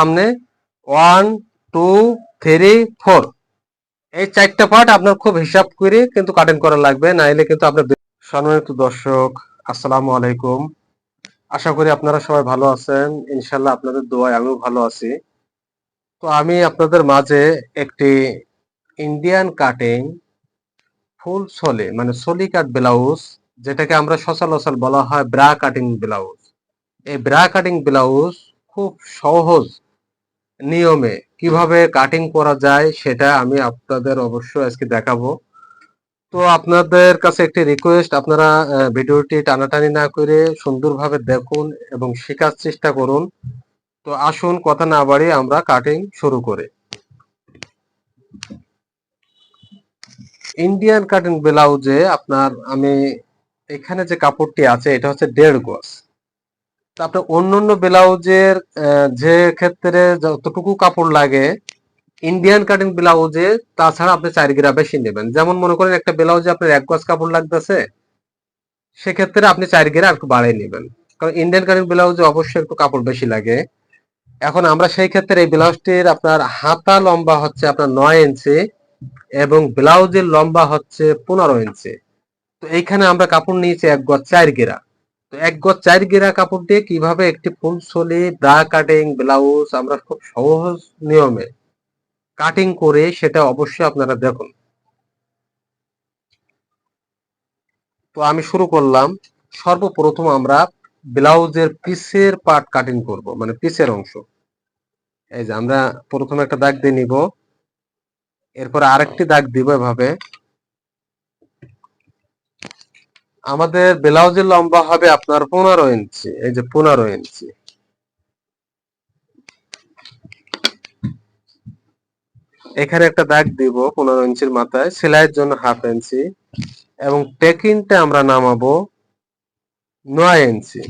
সামনে one, two, three, four. এই চারটা পার্ট আপনার খুব হিসাব করে কিন্তু কাটিং করা লাগবে, নাইলে কিন্তু আপনার সম্মানিত দর্শক, আসসালামু আলাইকুম। আশা করি আপনারা সবাই ভালো আছেন। ইনশাল্লাহ আপনাদের দোয়ায় আমিও ভালো আছি। তো আমি আপনাদের মাঝে একটি ইন্ডিয়ান কাটিং ফুল সলি মানে সলি কাট ব্লাউজ যেটাকে আমরা সচরাচর বলা হয় ব্রা কাটিং ব্লাউজ এই ব্রা কাটিং ব্লাউজ খুব সহজ নিয়মে কীভাবে কাটিং করা যায় সেটা আমি আপনাদের অবশ্যই আজকে দেখাবো। তো আপনাদের কাছে একটি রিকোয়েস্ট আপনারা ভিডিওটি টানাটানি না করে সুন্দরভাবে দেখুন এবং শেখার চেষ্টা করুন। তো আসুন, কথা না বাড়িয়ে আমরা কাটিং শুরু করি। ইন্ডিয়ান কাটিং ব্লাউজে আপনার, আমি এখানে যে কাপড়টি আছে, এটা হচ্ছে দেড় গজ। আপনার অন্য অন্য ব্লাউজের যে ক্ষেত্রে যতটুকু কাপড় লাগে ইন্ডিয়ান কাটিং ব্লাউজে তাছাড়া আপনি চার গ্রা বেশি নেবেন। যেমন মনে করেন একটা ব্লাউজে আপনার এক গজ কাপড় লাগতেছে, সেক্ষেত্রে আপনি চার গ্রা একটু বাড়িয়ে নেবেন। কারণ ইন্ডিয়ান কাটিং ব্লাউজে অবশ্যই একটু কাপড় বেশি লাগে। এখন আমরা সেই ক্ষেত্রে এই ব্লাউজটির আপনার হাতা লম্বা হচ্ছে আপনার নয় ইঞ্চি এবং ব্লাউজের লম্বা হচ্ছে পনেরো ইঞ্চি। তো এইখানে আমরা কাপড় নিয়েছি এক গজ চার গেরা। তো এক গজ চার গেরা কাপড় দিয়ে কীভাবে একটি ফুল ব্রা কাটিং ব্লাউজ আমরা খুব সহজ নিয়মে কাটিং করে সেটা অবশ্যই আপনারা দেখুন। তো আমি শুরু করলাম। সর্বপ্রথম আমরা ব্লাউজের পিসের পার্ট কাটিং করব মানে পিসের অংশ। এই যে আমরা প্রথমে একটা দাগ দিয়ে নিব, এরপর আরেকটি দাগ দিব এভাবে। আমাদের ব্লাউজের লম্বা হবে আপনার পনেরো ইঞ্চি, এই যে পনেরো ইঞ্চি। এখানে একটা দাগ দিব পনেরো ইঞ্চির মাথায়, সেলাইয়ের জন্য হাফ ইঞ্চি। এবং টেকিনটা আমরা নামাবো নয় ইঞ্চি।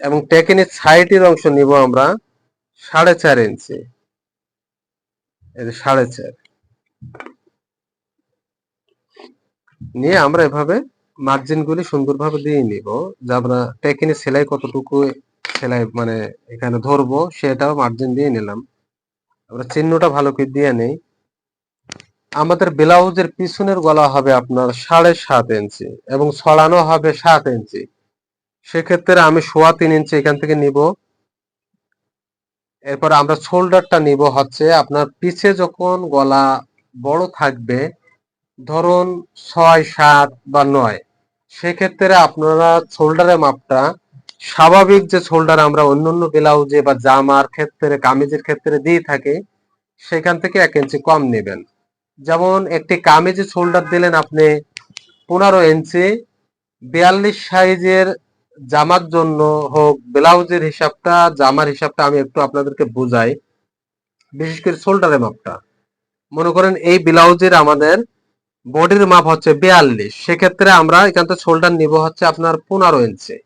এবং টেকিনের সাইডের অংশ নিব আমরা সাড়ে চার ইঞ্চি। এই যে সাড়ে চার। নিয়ে আমরা এভাবে মার্জিন গুলি সুন্দরভাবে দিয়ে নিব। যে আমরা টেকিনে সেলাই কতটুকু সেলাই মানে এখানে ধরবো, সেটাও মার্জিন দিয়ে নিলাম। আমরা চিহ্নটা ভালো করে দিয়ে নেই। আমাদের ব্লাউজের পিছনের গলা হবে আপনার সাড়ে সাত ইঞ্চি এবং ছড়ানো হবে সাত ইঞ্চি। সেক্ষেত্রে আমি সোয়া তিন ইঞ্চি এখান থেকে নিব। এরপর আমরা শোল্ডারটা নিব হচ্ছে আপনার পিছে যখন গলা বড় থাকবে ধরুন ছয়, সাত বা নয়, সেক্ষেত্রে আপনারা শোল্ডারের মাপটা, স্বাভাবিক যে শোল্ডার আমরা অন্যান্য ব্লাউজে বা জামার ক্ষেত্রে, কামিজের ক্ষেত্রে দিয়ে থাকি, সেখান থেকে এক ইঞ্চি কম নেবেন। যেমন একটি কামিজের শোল্ডার দিলেন আপনি পনেরো ইঞ্চি বিয়াল্লিশ সাইজের জামার জন্য হোক ব্লাউজের হিসাবটা, জামার হিসাবটা আমি একটু আপনাদেরকে বুঝাই, বিশেষ করে শোল্ডারের মাপটা। মনে করেন এই ব্লাউজের আমাদের বডির মাপ হচ্ছে বিয়াল্লিশ। সেক্ষেত্রে আমরা এখান থেকে শোল্ডার নিব হচ্ছে আপনার পনেরো ইঞ্চি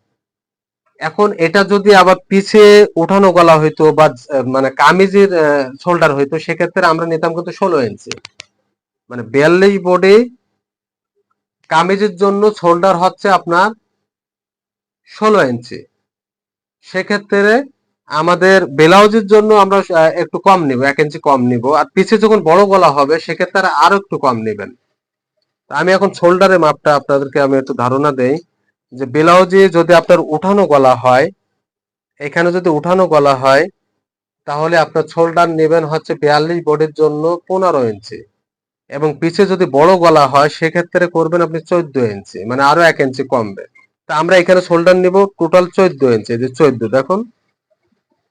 এখন এটা যদি আবার পিছে উঠানো গলা হইতো বা মানে কামিজের শোল্ডার হইতো, সেক্ষেত্রে আমরা নিতাম কিন্তু ষোলো ইঞ্চি মানে বিয়াল্লিশ বডি কামিজের জন্য শোল্ডার হচ্ছে আপনার ষোলো ইঞ্চি সেক্ষেত্রে আমাদের ব্লাউজের জন্য আমরা একটু কম নিব, এক ইঞ্চি কম নিব। আর পিছে যখন বড় গলা হবে, সেক্ষেত্রে আরও একটু কম নেবেন। আমি এখন শোল্ডারের মাপটা আপনাদেরকে আমি একটু ধারণা দেই যে ব্লাউজে যদি আপনার উঠানো গলা হয়, এখানে যদি উঠানো গলা হয়, তাহলে আপনার শোল্ডার নেবেন হচ্ছে বিয়াল্লিশ বডির জন্য পনেরো ইঞ্চি এবং পিছে যদি বড় গলা হয়, সেক্ষেত্রে করবেন আপনি চোদ্দ ইঞ্চি মানে আরও এক ইঞ্চি কমবে। তা আমরা এখানে শোল্ডার নিব টোটাল চোদ্দ ইঞ্চি যে চোদ্দ, দেখুন।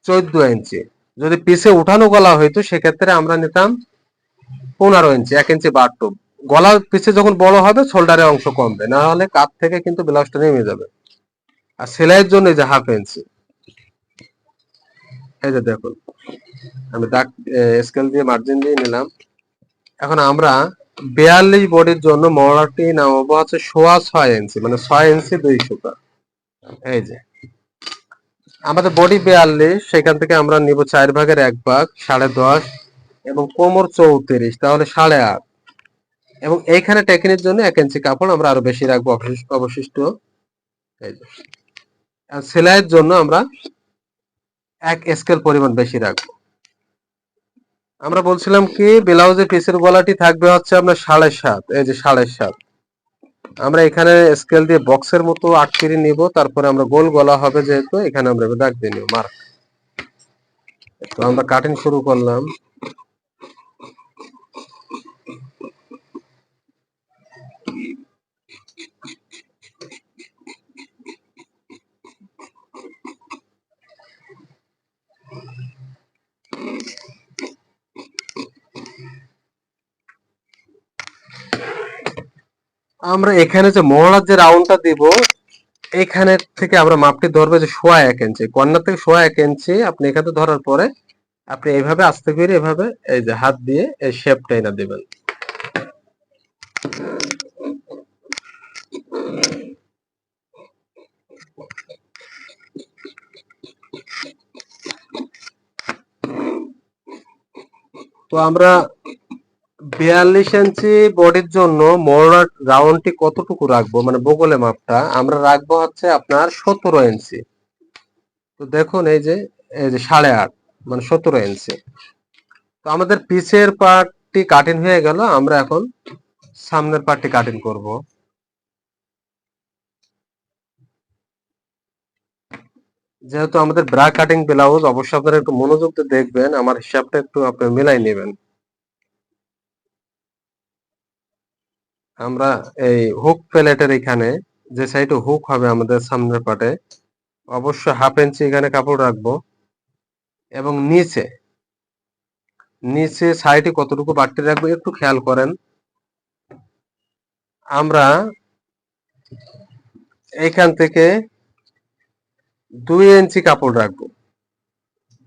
চোদ্দ ইঞ্চি। যদি পিছে উঠানো গলা হইতো, সেক্ষেত্রে আমরা নিতাম পনেরো ইঞ্চি, এক ইঞ্চি বাড়তো। গলার পিছে যখন বড় হবে শোল্ডারের অংশ কমবে। না হলে কাপ থেকে কিন্তু ব্লাউজটা নেমে যাবে। আর সেলাইয়ের জন্য যে হাফ ইঞ্চি এই যে দেখুন, আমি দাগ স্কেল দিয়ে মার্জিন দিয়ে নিলাম। এখন আমরা বিয়াল্লিশ বডির জন্য মরাটি নামাবো হচ্ছে সোয়া ছয় ইঞ্চি মানে ছয় ইঞ্চি দুই সুতা। এই যে। আমাদের বডি বিয়াল্লিশ, সেখান থেকে আমরা নিব চার ভাগের এক ভাগ, সাড়ে দশ, এবং কোমর চৌত্রিশ, তাহলে সাড়ে আট। এবং এইখানে টেকিনের জন্য এক ইঞ্চি কাপড় আমরা আরও বেশি রাখব, অবশিষ্ট- সেলাইয়ের জন্য আমরা এক স্কেল পরিমাণ বেশি রাখব। আমরা বলছিলাম কি ব্লাউজের পিসের গলাটি থাকবে হচ্ছে আপনার সাড়ে সাত, এই যে সাড়ে সাত। আমরা এখানে স্কেল দিয়ে বক্সের মতো আটকিরি নিব, তারপরে আমরা গোল গলা হবে যেহেতু, এখানে আমরা দাগ দিয়ে নিব, মার্ক। তো আমরা কাটিং শুরু করলাম। আমরা এখানে যে মহড়ার যে রাউন্ডটা দিব, এখানে থেকে আমরা মাপটি ধরবে যে সোয়া এক ইঞ্চি কর্নার থেকে সোয়া এক ইঞ্চি আপনি এখানে ধরার পরে আপনি এইভাবে আস্তে করে এভাবে এই যে হাত দিয়ে এই শেপটা এনে দিবেন। তো আমরা বিয়াল্লিশ ইঞ্চি বডির জন্য মোড়ার রাউন্ডটি কতটুকু রাখব? মানে বগলে মাপটা, আমরা রাখব হচ্ছে আপনার সতেরো ইঞ্চি। তো দেখুন এই যে এই যে সাড়ে আট মানে সতেরো ইঞ্চি। তো আমাদের পিছের পার্টটি কাটিং হয়ে গেল, আমরা এখন সামনের পার্টটি কাটিং করব। যেহেতু আমাদের ব্রা কাটিং ব্লাউজ অবশ্যই আপনারা একটু মনোযোগ দিয়ে দেখবেন, আমার হিসাবটা একটু আপনি মিলাই নেবেন। আমরা এই হুক প্লেটের এখানে যে সাইডে হুক হবে আমাদের সামনের পাটে, অবশ্যই হাফ ইঞ্চি এখানে কাপড় রাখব এবং নিচে নিচে সাইডে কতটুকু বাড়তি রাখব একটু খেয়াল করেন। আমরা এইখান থেকে দুই ইঞ্চি কাপড় রাখব।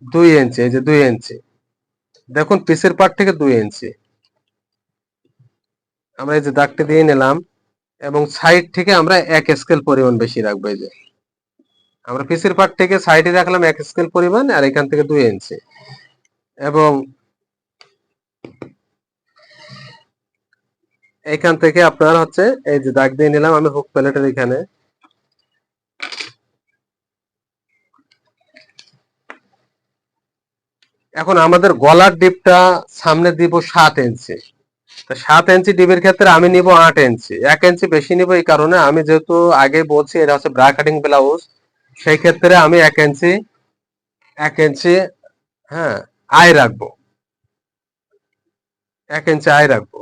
দুই ইঞ্চি, এই যে দুই ইঞ্চি। দেখুন পিসের পাট থেকে দুই ইঞ্চি। আমরা এই যে দাগটি দিয়ে নিলাম, এবং সাইড থেকে আমরা এক স্কেল পরিমাণ বেশি রাখব এই যে। আমরা পিসের পার্ট থেকে সাইডে রাখলাম এক স্কেল পরিমাণ, আর এখান থেকে দুই ইঞ্চি এবং এখান থেকে আপনার হচ্ছে এই যে দাগ দিয়ে নিলাম, আমি হুক প্যালেটের এখানে। এখন আমাদের গলার ডিপটা সামনে দিব সাত ইঞ্চি সাত ইঞ্চি ডিবের ক্ষেত্রে আমি নিব আট ইঞ্চি। এক ইঞ্চি বেশি নিব এই কারণে আমি যেহেতু আগে বলছি এটা হচ্ছে ব্রা কাটিং ব্লাউজ, সেই ক্ষেত্রে আমি এক ইঞ্চি এক ইঞ্চি হ্যাঁ আয় রাখব। এক ইঞ্চি আয় রাখব।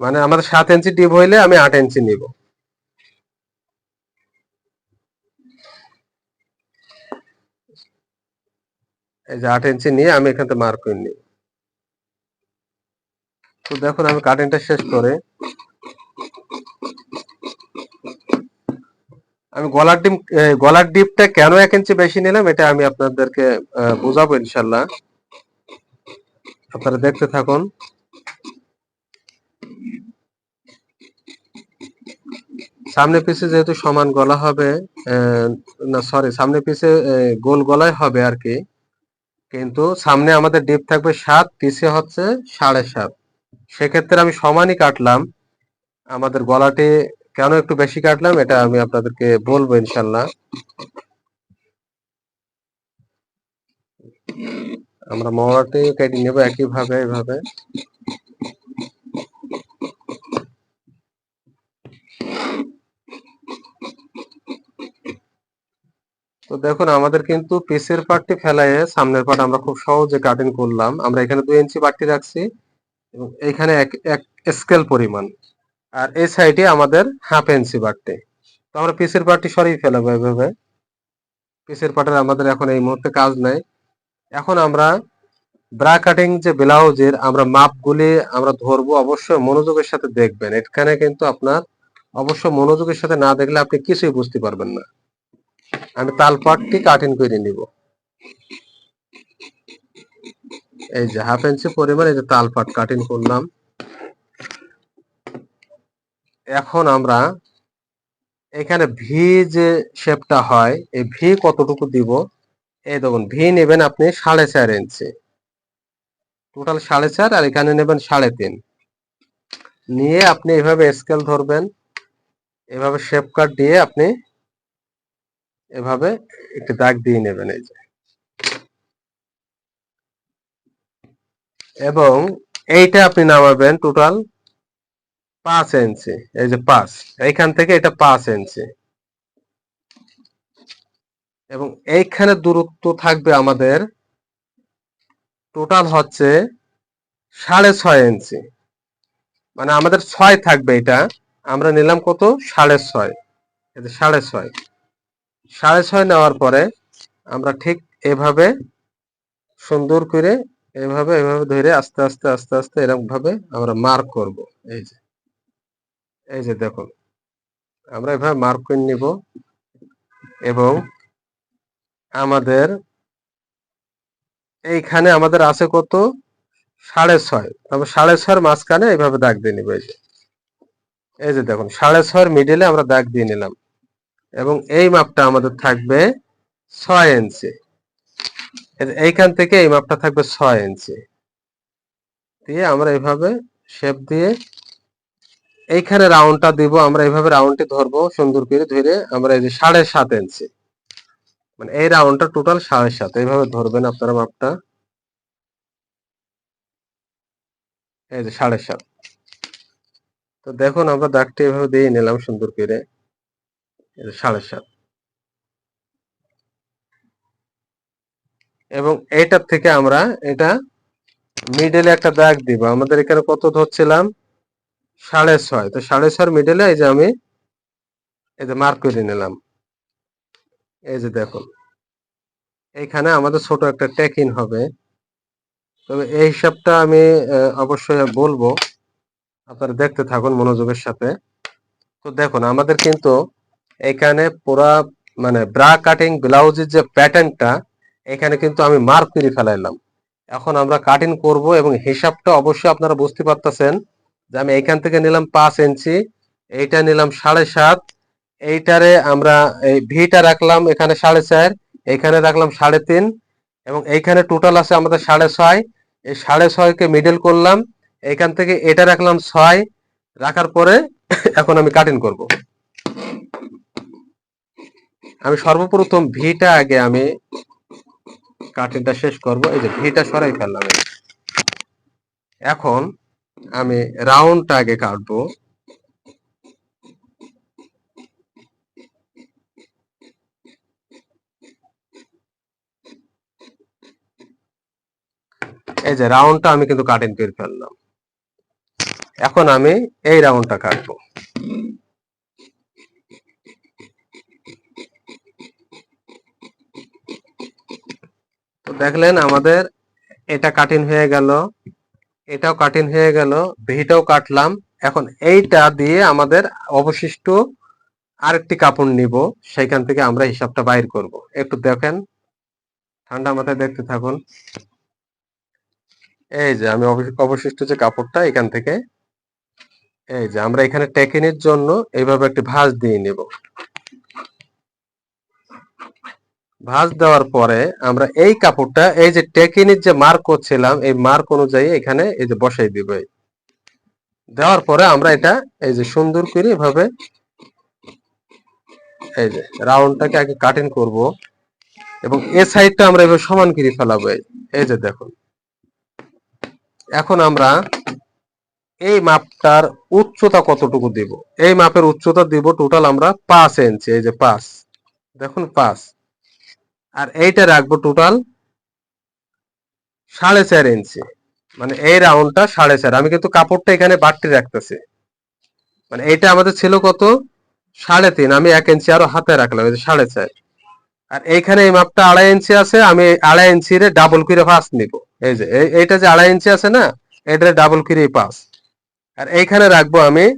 মানে আমাদের সাত ইঞ্চি ডিপ হইলে আমি আট ইঞ্চি নিব। এই যে আট ইঞ্চি নিয়ে আমি এখান থেকে মার্ক নিব। তো দেখুন, আমি কাটিংটা শেষ করে আমি গলার ডিম গলার ডিপটা কেন এক ইঞ্চি বেশি নিলাম, এটা আমি আপনাদেরকে বোঝাবো ইনশাল্লাহ আপনারা দেখতে থাকুন। সামনে পিছে যেহেতু সমান গলা হবে না সরি সামনে পিছে গোল গলায় হবে আর কি। কিন্তু সামনে আমাদের ডিপ থাকবে সাত পিছে হচ্ছে সাড়ে সাত। সেক্ষেত্রে আমি সমানই কাটলাম। আমাদের গলাটি কেন একটু বেশি কাটলাম, এটা আমি আপনাদেরকে বলব ইনশাল্লাহ আমরা মহড়াটি কেটে নেব একইভাবে, এইভাবে। তো দেখুন, আমাদের কিন্তু পিসের পার্টটি ফেলায় সামনের পার্ট আমরা খুব সহজে কাটিং করলাম। আমরা এখানে দুই ইঞ্চি বাড়তি রাখছি। এবং এখানে এক এক স্কেল পরিমাণ। আর এই সাইডে আমাদের হাফ ইঞ্চি বাড়তি। তো আমরা পিসের পার্টটি সরিয়ে ফেলাবো এভাবে। পিসের পার্টের আমাদের এখন এই মুহূর্তে কাজ নাই। এখন আমরা ব্রা কাটিং যে ব্লাউজের আমরা মাপগুলি আমরা ধরবো, অবশ্যই মনোযোগের সাথে দেখবেন। এখানে কিন্তু আপনার অবশ্য মনোযোগের সাথে না দেখলে আপনি কিছুই বুঝতে পারবেন না। আমি তালপাটটি কাটিং করে নিব। এই যে হাফ ইঞ্চি পরিমাণ এই যে তালপাট কাটিং করলাম। এখন আমরা এখানে ভি যে শেপটা হয়, এই ভি কতটুকু দিব? এই দেখুন ভি নেবেন আপনি সাড়ে চার ইঞ্চি টোটাল সাড়ে চার আর এখানে নেবেন সাড়ে তিন। নিয়ে আপনি এভাবে স্কেল ধরবেন। এভাবে শেপ কাট দিয়ে আপনি এভাবে একটি দাগ দিয়ে নেবেন এই যে। এবং এইটা আপনি নামাবেন টোটাল পাঁচ ইঞ্চি এই যে পাঁচ, এইখান থেকে এটা পাঁচ ইঞ্চি এবং এইখানে দূরত্ব থাকবে আমাদের টোটাল হচ্ছে সাড়ে ছয় ইঞ্চি মানে আমাদের ছয় থাকবে এটা, আমরা নিলাম কত? সাড়ে ছয়। যে সাড়ে ছয়। সাড়ে ছয় নেওয়ার পরে আমরা ঠিক এভাবে সুন্দর করে এভাবে এভাবে ধরে আস্তে আস্তে আস্তে আস্তে এরকম ভাবে আমরা মার্ক করব। এই যে এই যে দেখুন, আমরা এভাবে মার্ক করে নিব এবং আমাদের এইখানে আমাদের আছে কত? সাড়ে ছয়। তারপর সাড়ে ছয়ের মাঝখানে এইভাবে দাগ দিয়ে নিব, এই যে। এই যে দেখুন, সাড়ে ছয়ের মিডিলে আমরা দাগ দিয়ে নিলাম এবং এই মাপটা আমাদের থাকবে ছয় ইঞ্চি এইখান থেকে এই মাপটা থাকবে ছয় ইঞ্চি। দিয়ে আমরা এইভাবে শেপ দিয়ে এইখানে রাউন্ডটা দিব, আমরা এইভাবে রাউন্ডটি ধরবো সুন্দর করে ধরে আমরা এই যে সাড়ে সাত ইঞ্চি। মানে এই রাউন্ডটা টোটাল সাড়ে সাত, এইভাবে ধরবেন আপনারা মাপটা। এই যে সাড়ে সাত। তো দেখুন, আমরা দাগটি এভাবে দিয়ে নিলাম সুন্দর করে। সাড়ে সাত। এবং এইটার থেকে আমরা এটা মিডলে একটা দাগ দিব। আমাদের এখানে কত ধরছিলাম? সাড়ে ছয়। তো সাড়ে ছয় মিডলে এই যে আমি এই যে মার্ক করে নিলাম। এই যে দেখুন। এইখানে আমাদের ছোট একটা টেকিন হবে। তবে এই হিসাবটা আমি অবশ্যই বলব। আপনারা দেখতে থাকুন মনোযোগের সাথে। তো দেখুন, আমাদের কিন্তু এখানে পুরা মানে ব্রা কাটিং ব্লাউজের যে প্যাটার্নটা এখানে কিন্তু আমি মার্ক করে ফেলাইলাম। এখন আমরা কাটিং করব এবং হিসাবটা অবশ্যই আপনারা বুঝতে পারতেছেন যে আমি এইখান থেকে নিলাম পাঁচ ইঞ্চি, এইটা নিলাম সাড়ে সাত, এইটারে আমরা এই ভিটা রাখলাম এখানে সাড়ে চার এখানে রাখলাম সাড়ে তিন এবং এইখানে টোটাল আছে আমাদের সাড়ে ছয়। এই সাড়ে ছয়কে মিডল করলাম এখান থেকে এটা রাখলাম ছয়, রাখার পরে এখন আমি কাটিং করব। আমি সর্বপ্রথম ভিটা আগে আমি কাটিংটা শেষ করব। এই যে ভিটা সরাই ফেললাম। এখন আমি রাউন্ডটা আগে কাটবো। এই যে রাউন্ডটা আমি কিন্তু কাটিং করে ফেললাম। এখন আমি এই রাউন্ডটা কাটবো তো দেখলেন আমাদের এটা কাটিং হয়ে গেল, এটাও কাটিং হয়ে গেল, ভিটাও কাটলাম। এখন এইটা দিয়ে আমাদের অবশিষ্ট আরেকটি কাপড় নিব, সেইখান থেকে আমরা হিসাবটা বাইর করব। একটু দেখেন, ঠান্ডা মাথায় দেখতে থাকুন। এই যে আমি অবশি- অবশিষ্ট যে কাপড়টা এখান থেকে, এই যে আমরা এখানে টেকিনের জন্য এইভাবে একটি ভাঁজ দিয়ে নেব। ভাঁজ দেওয়ার পরে আমরা এই কাপড়টা, এই যে টেকিনের যে মার্ক করছিলাম, এই মার্ক অনুযায়ী এখানে এই যে বসাই দিব। দেওয়ার পরে আমরা এটা এই যে সুন্দর করে এভাবে এই যে রাউন্ডটাকে আগে কাটিং করব এবং এ সাইডটা আমরা এভাবে সমান করে ফেলাবো। এই- যে দেখুন। এখন আমরা এই মাপটার উচ্চতা কতটুকু দিব? এই মাপের উচ্চতা দিব টোটাল আমরা পাঁচ ইঞ্চি, এই যে পাঁচ। দেখুন, পাঁচ। আর এইটা রাখব টোটাল সাড়ে চার ইঞ্চি মানে এই রাউন্ডটা সাড়ে চার। আমি কিন্তু কাপড়টা এখানে বাড়তি রাখতেছি। মানে এইটা আমাদের ছিল কত? সাড়ে তিন। আমি এক ইঞ্চি আরও হাতে রাখলাম সাড়ে চার। আর এইখানে এই মাপটা আড়াই ইঞ্চি আছে, আমি আড়াই ইঞ্চির ডাবল করে পাস নিব। এই যে, এই- এইটা যে আড়াই ইঞ্চি আছে না এটা ডাবল করে পাস আর এইখানে রাখব আমি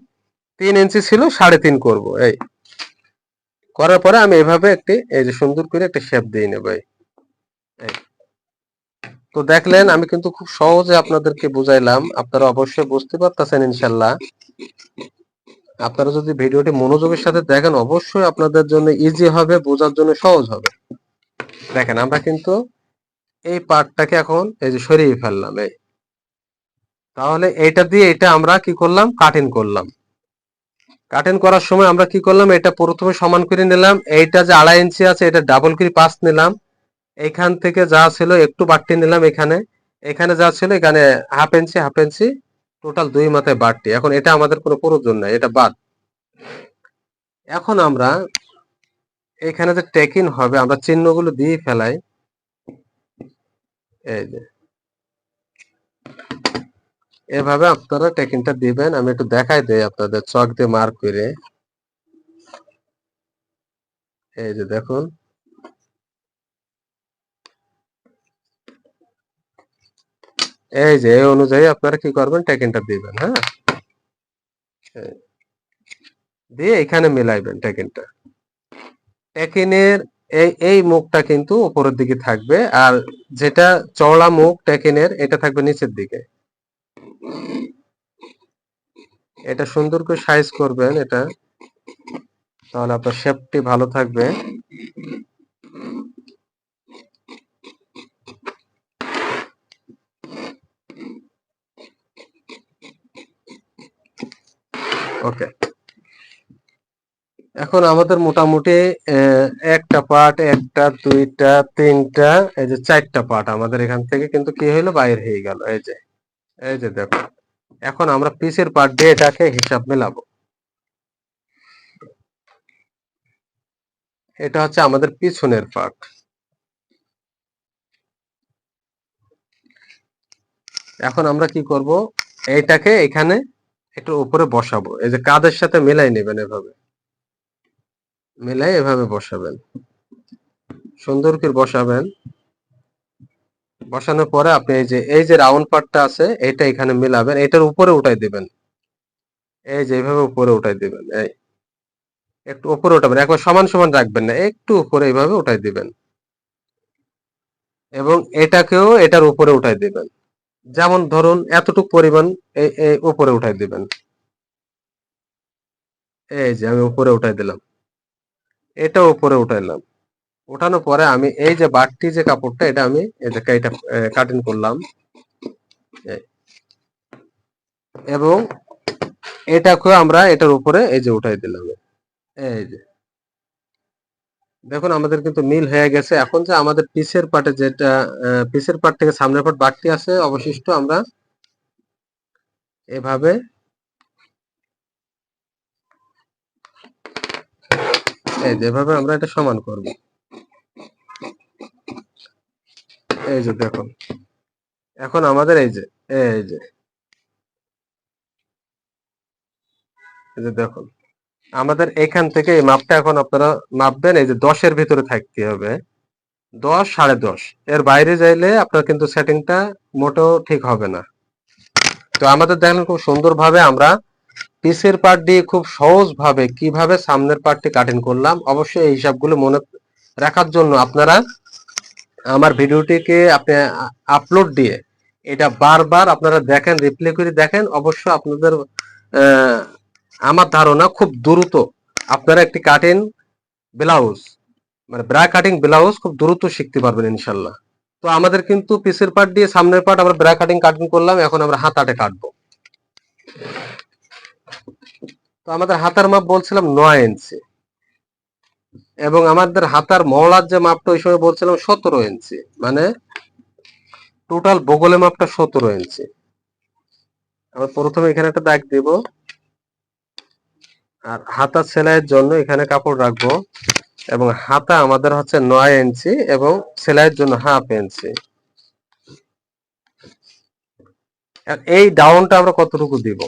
তিন ইঞ্চি ছিল, সাড়ে তিন করব, এই। করার পরে আমি এভাবে একটি, এই যে সুন্দর করে একটা শেপ দিয়ে নেব। তো দেখলেন, আমি কিন্তু খুব সহজে আপনাদেরকে বুঝাইলাম। আপনারা অবশ্যই বুঝতে পারতেছেন ইনশাল্লাহ। আপনারা যদি ভিডিওটি মনোযোগের সাথে দেখেন, অবশ্যই আপনাদের জন্য ইজি হবে, বোঝার জন্য সহজ হবে। দেখেন, আমরা কিন্তু এই পার্টটাকে এখন এই যে সরিয়ে ফেললাম, এই। তাহলে এইটা দিয়ে এটা আমরা কি করলাম? কাটিং করলাম। কাটিং করার সময় আমরা কি করলাম? এটা প্রথমে সমান করে নিলাম। এইটা যে আড়াই ইঞ্চি আছে, এটা ডাবল করে পাঁচ নিলাম। এখান থেকে যা ছিল একটু বাড়তি নিলাম এখানে। এখানে যা ছিল, এখানে half inch half inch total দুই মাথায় বাড়তি। এখন এটা আমাদের কোনো প্রয়োজন নাই, এটা বাদ। এখন আমরা এখানে যে টেকিন হবে, আমরা চিহ্নগুলো দিয়ে ফেলাই। এই যে। এভাবে আপনারা টেকিনটা দিবেন, আমি একটু দেখাই দেই আপনাদের, চক দিয়ে মার্ক করে। এই যে দেখুন। এই যে, এই অনুযায়ী আপনারা কি করবেন টেকিনটা দিবেন হ্যাঁ? দিয়ে এখানে মিলাইবেন টেকিনটা টেকিনের এই এই মুখটা কিন্তু উপরের দিকে থাকবে, আর যেটা চওড়া মুখ টেকিনের এটা থাকবে নিচের দিকে। এটা সুন্দর করে সাইজ করবেন এটা। তাহলে আপনার শেপটি ভালো থাকবে। ওকে এখন আমাদের মোটামুটি একটা পার্ট একটা, দুইটা, তিনটা, এই যে চারটা পার্ট আমাদের এখান থেকে কিন্তু কি হইল? বাইর হয়ে গেল, এই যে। এই যে দেখো, এখন আমরা পিসের পার্ট দিয়ে এটাকে হিসাব মেলাবো। এটা হচ্ছে আমাদের পিছনের পার্ট এখন আমরা কি করব? এইটাকে এখানে একটু উপরে বসাবো। এই যে কাদের সাথে মিলাই নেবেন এভাবে? মিলাই এভাবে বসাবেন। সুন্দর করে বসাবেন। বসানোর পরে আপনি এই যে এই যে রাউন্ড পার্টটা আছে এটা এখানে মিলাবেন, এটার উপরে উঠাই দিবেন। এই যে, এইভাবে উপরে উঠাই দিবেন, এই। একটু উপরে উঠাবেন, একবার সমান সমান রাখবেন না, একটু উপরে এইভাবে উঠাই দিবেন। এবং এটাকেও এটার উপরে উঠাই দিবেন। যেমন ধরুন, এতটুকু পরিমাণ এই উপরে উঠাই দিবেন। এই যে, আমি উপরে উঠাই দিলাম। এটা উপরে উঠাইলাম। উঠানোর পরে আমি এই যে বাড়তি যে কাপড়টা, এটা আমি এটা কাটিং করলাম। এবং এটাকে আমরা এটার উপরে এই যে উঠাই দিলাম। এই যে। দেখুন, আমাদের কিন্তু মিল হয়ে গেছে। এখন যে আমাদের পিসের পাটে যেটা পিসের পাট থেকে সামনের পার্ট বাড়তি আছে, অবশিষ্ট আমরা এভাবে এই যে, এভাবে আমরা এটা সমান করব। এই যে দেখুন। এখন আমাদের এই যে এই যে। এই যে দেখুন। আমাদের এখান থেকে এই মাপটা এখন আপনারা মাপবেন, এই যে দশের ভিতরে থাকতে হবে। দশ সাড়ে দশ। এর বাইরে যাইলে আপনার কিন্তু সেটিংটা মোটেও ঠিক হবে না। তো আমাদের দেখেন খুব সুন্দরভাবে আমরা পিসের পার্ট দিয়ে খুব সহজ ভাবে কীভাবে সামনের পার্টটি কাটিং করলাম, অবশ্যই এই হিসাবগুলো মনে রাখার জন্য আপনারা আমার ভিডিওটিকে আপনি আপলোড দিয়ে এটা বারবার আপনারা দেখেন রিপ্লে করে দেখেন। অবশ্য আপনাদের আমার ধারণা খুব দ্রুত আপনারা একটি কাটিং ব্লাউজ মানে ব্রা কাটিং ব্লাউজ খুব দ্রুত শিখতে পারবেন ইনশাল্লাহ তো আমাদের কিন্তু পিসের পার্ট দিয়ে সামনের পার্ট আমরা ব্রা কাটিং কাটিং করলাম, এখন আমরা হাতাটে কাটবো। তো আমাদের হাতার মাপ বলছিলাম নয় ইঞ্চি এবং আমাদের হাতার মহলার যে মাপটা ওই সময় বলছিলাম সতেরো ইঞ্চি মানে টোটাল বগলের মাপটা সতেরো ইঞ্চি। আমরা প্রথমে এখানে একটা দাগ দেব। আর হাতা সেলাইয়ের জন্য এখানে কাপড় রাখব। এবং হাতা আমাদের হচ্ছে নয় ইঞ্চি এবং সেলাইয়ের জন্য হাফ ইঞ্চি। এই ডাউনটা আমরা কতটুকু দিব?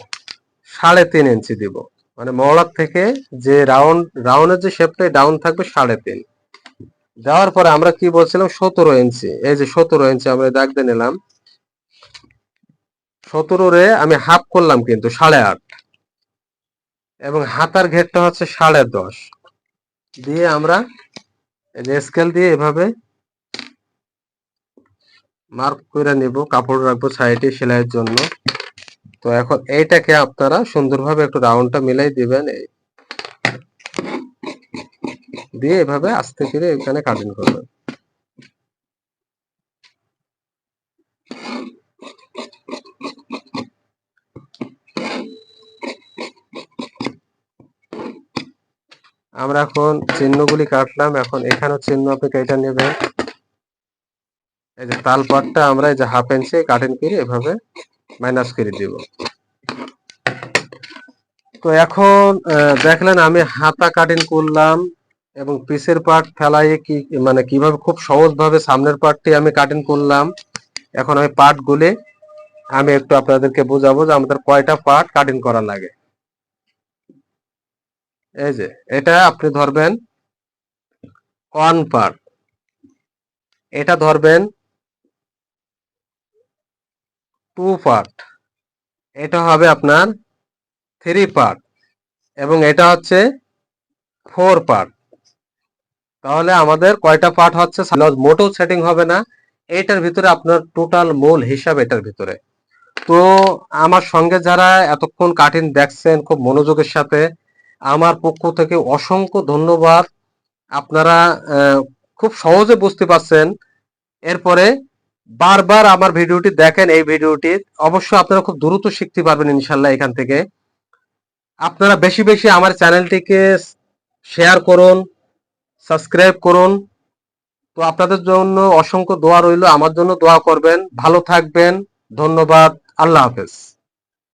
সাড়ে তিন ইঞ্চি দিব। মানে মহলার থেকে যে রাউন্ড, রাউন্ডের যে শেপটা ডাউন থাকবে সাড়ে তিন। দেওয়ার পরে আমরা কি বলছিলাম? সতেরো ইঞ্চি। এই যে সতেরো ইঞ্চি আমরা দাগ দিয়ে নিলাম। সতেরো রে আমি হাফ করলাম কিন্তু সাড়ে আট। এবং হাতার ঘেরটা হচ্ছে সাড়ে দশ। দিয়ে আমরা স্কেল দিয়ে এভাবে মার্ক করে নিব। কাপড় রাখব সাইডে সেলাইয়ের জন্য। তো এখন এইটাকে আপনারা সুন্দরভাবে একটু রাউন্ডটা মিলাই দিবেন দিয়ে এভাবে আস্তে করে এখানে কাটিং করবেন। আমরা এখন চিহ্নগুলি কাটলাম, এখন এখানেও চিহ্ন আপনি কেটে নেবেন। এই যে তাল পাটটা আমরা এই যে হাফ ইঞ্চি কাটিং করে এভাবে মাইনাস করে দিব। তো এখন দেখলেন আমি হাতা কাটিং করলাম এবং পিসের পার্ট ফেলাই কি মানে কীভাবে, খুব সহজ ভাবে সামনের পার্টটি আমি কাটিং করলাম। এখন আমি পার্ট গুলি, আমি একটু আপনাদেরকে বোঝাবো যে আমাদের কয়টা পার্ট কাটিং করা লাগে। এই যে, এটা আপনি ধরবেন ওয়ান পার্ট এটা ধরবেন টু পার্ট এটা হবে আপনার থ্রি পার্ট এবং এটা হচ্ছে ফোর পার্ট তাহলে আমাদের কয়টা পার্ট হচ্ছে? মোটেও সেটিং হবে না। এইটার ভিতরে আপনার টোটাল মূল হিসাব এটার ভিতরে। তো আমার সঙ্গে যারা এতক্ষণ কাঠিন দেখছেন, খুব মনোযোগের সাথে, আমার পক্ষ থেকে অসংখ্য ধন্যবাদ। আপনারা খুব সহজে বুঝতে পারছেন। এরপরে বারবার আমার ভিডিওটি দেখেন এই ভিডিওটি, অবশ্যই আপনারা খুব দ্রুত শিখতে পারবেন ইনশাল্লাহ এখান থেকে। আপনারা বেশি বেশি আমার চ্যানেলটিকে শেয়ার করুন, সাবস্ক্রাইব করুন। তো আপনাদের জন্য অসংখ্য দোয়া রইল, আমার জন্য দোয়া করবেন। ভালো থাকবেন, ধন্যবাদ, আল্লাহ হাফেজ।